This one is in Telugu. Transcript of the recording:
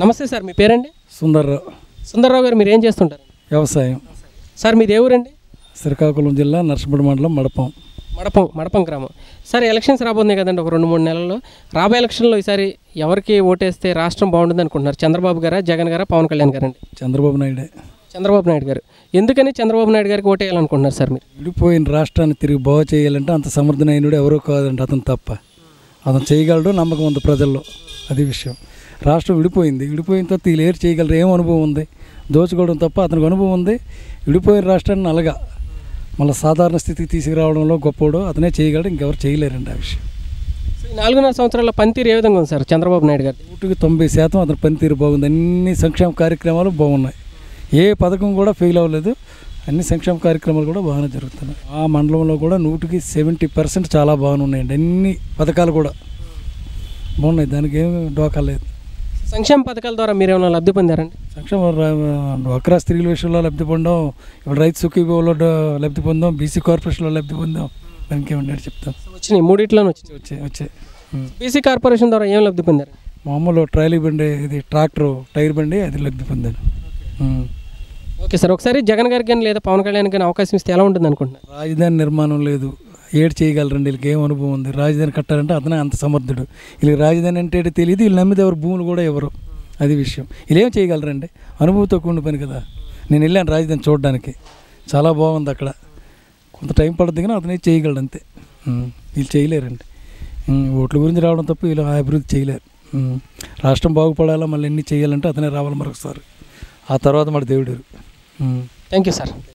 నమస్తే సార్ మీ పేరండి? సుందర్రావు. సుందర్రావు గారు మీరు ఏం చేస్తుంటారు? వ్యవసాయం. సార్ మీది ఏ ఊరండి? శ్రీకాకుళం జిల్లా నర్సపడి మండలం మడపం. మడపం మడపం గ్రామం. సార్ ఎలక్షన్స్ రాబోతున్నాయి కదండి ఒక రెండు మూడు నెలల్లో. రాబోయే ఎలక్షన్లో ఈసారి ఎవరికి ఓటేస్తే రాష్ట్రం బాగుంటుంది అనుకుంటున్నారు? చంద్రబాబు గారా జగన్ గారా పవన్ కళ్యాణ్ గారండి? చంద్రబాబు నాయుడే. చంద్రబాబు నాయుడు గారు. ఎందుకని చంద్రబాబు నాయుడు గారికి ఓటేయాలనుకుంటున్నారు సార్ మీరు? విడిపోయిన రాష్ట్రాన్ని తిరిగి బాగు చేయాలంటే అంత సమర్థనైనడు ఎవరో కాదండి అతను తప్ప. అతను చేయగలడు నమ్మకం ఉంది ప్రజల్లో. అది విషయం. రాష్ట్రం విడిపోయింది. విడిపోయిన తర్వాత వీళ్ళు ఏరు చేయగలరు. ఏం అనుభవం ఉంది? దోచుకోవడం తప్ప అతనికి అనుభవం ఉంది. విడిపోయిన రాష్ట్రాన్ని అలగా మళ్ళీ సాధారణ స్థితికి తీసుకురావడంలో గొప్పోడు అతనే చేయగలడు. ఇంకెవరు చేయలేరండి ఆ విషయం. నాలుగున్నర సంవత్సరాల పనితీరు ఏ విధంగా ఉంది సార్? చంద్రబాబు నాయుడు గారి నూటికి తొంభై శాతం అతని పనితీరు బాగుంది. అన్ని సంక్షేమ కార్యక్రమాలు బాగున్నాయి. ఏ పథకం కూడా ఫెయిల్ అవ్వలేదు. అన్ని సంక్షేమ కార్యక్రమాలు కూడా బాగానే జరుగుతున్నాయి. ఆ మండలంలో కూడా నూటికి సెవెంటీ పర్సెంట్ చాలా బాగానే ఉన్నాయండి. అన్ని పథకాలు కూడా. బాగున్నాయి. దానికి ఏమి డోకా లేదు. సంక్షేమ పథకాల ద్వారా మీరు ఏమైనా లబ్ధి పొందారండి? సంక్షేమ డ్వాక్రా స్త్రీల విషయంలో లబ్ధి పొందాం. ఇప్పుడు రైతు సుఖీభోలో లబ్ధి పొందాం. బీసీ కార్పొరేషన్లో లబ్ధి పొందాం. దానికి ఏమన్నా చెప్తాం. వచ్చినాయి. మూడిట్లోనే వచ్చే వచ్చే. ఉం. బీసీ కార్పొరేషన్ ద్వారా ఏం లబ్ధి పొందారు? మామూలు ట్రాలీ బండి ఇది ట్రాక్టర్ టైర్ బండి అది లబ్ధి పొందాను. ఓకే. సార్. ఒకసారి జగన్ గారికి కానీ లేదా పవన్ కళ్యాణ్ కానీ అవకాశం ఇస్తే ఎలా ఉంటుంది అనుకుంటున్నారు రాజధాని నిర్మాణం లేదు. ఏడు చేయగలరండి వీళ్ళకి ఏం అనుభవం ఉంది? రాజధాని కట్టాలంటే అతనే అంత సమర్థుడు. వీళ్ళకి రాజధాని అంటే ఏంటో తెలియదు వీళ్ళు నమ్మితే ఎవరు? భూములు కూడా ఎవరు? అది విషయం. వీళ్ళు ఏం చేయగలరండి? అనుభవంతో కూడిన పని కదా. నేను వెళ్ళాను రాజధాని చూడడానికి. చాలా బాగుంది అక్కడ. కొంత టైం పడుతుంది కానీ అతనే చేయగలడు అంతే. వీళ్ళు చేయలేరండి. ఓట్ల గురించి రావడం తప్ప వీళ్ళు అభివృద్ధి చేయలేరు. రాష్ట్రం బాగుపడాలా మళ్ళీ ఎన్ని చేయాలంటే అతనే రావాలి మరొకసారి. ఆ తర్వాత మన దేవుడు. Thank you sir